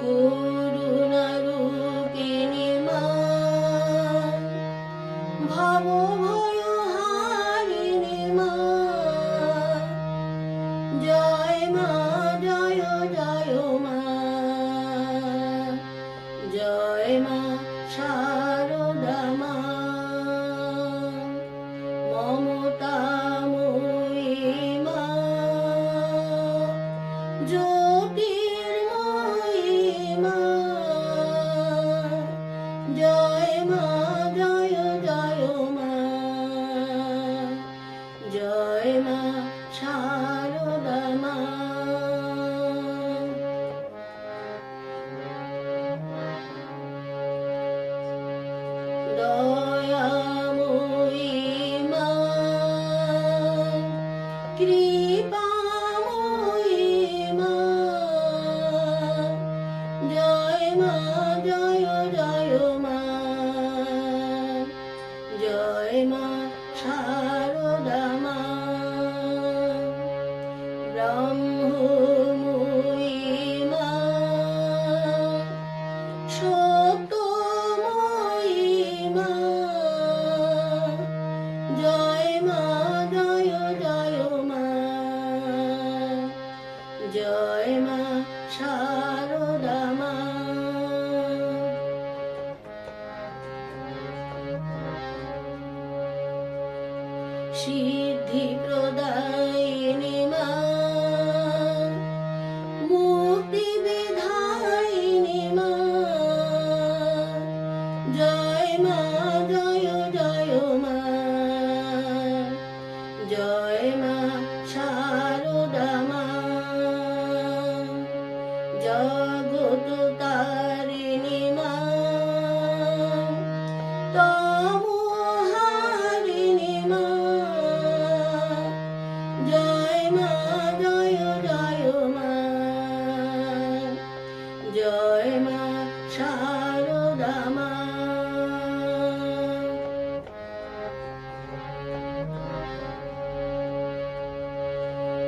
Oh. Lord. সিদ্ধি প্রদায়িনী মা মুক্তি বিধায়িনী মা জয় মা জয় জয় মা। জয়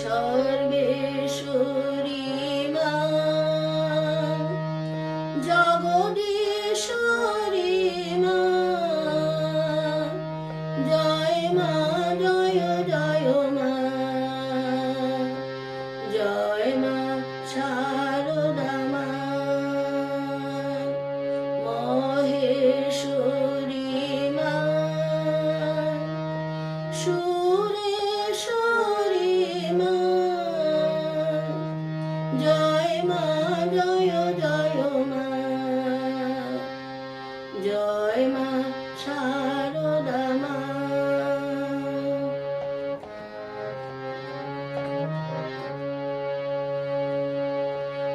সর্বেশ্বরী মা জগদীশ্বর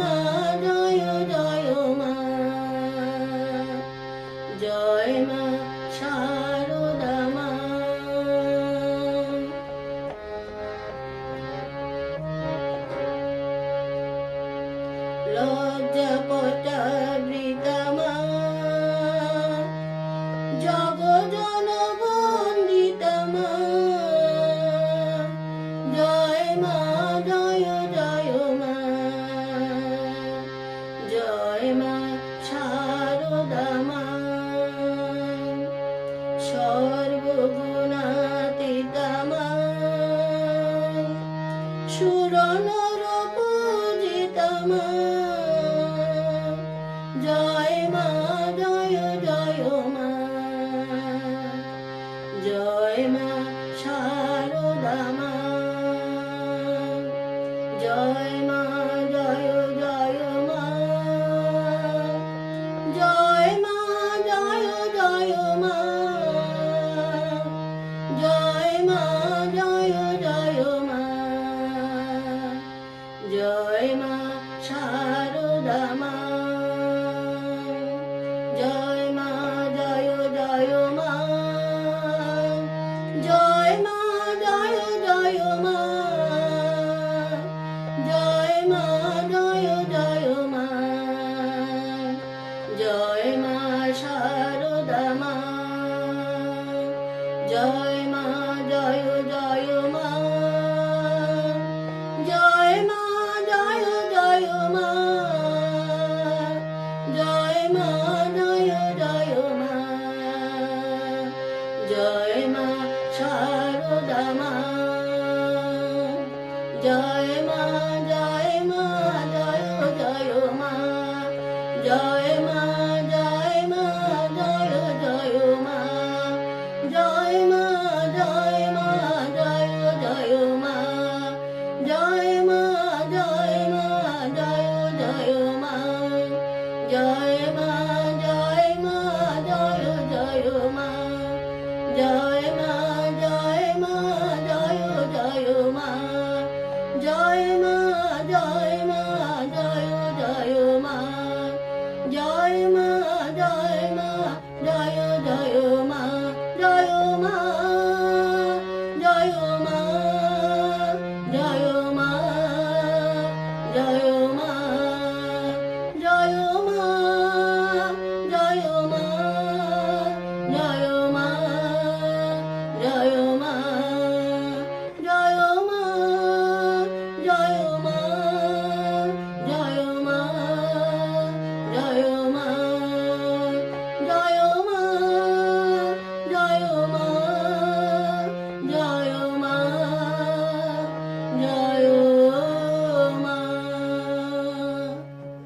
murder you don't জয় মা শারদা মা। জয় Jaya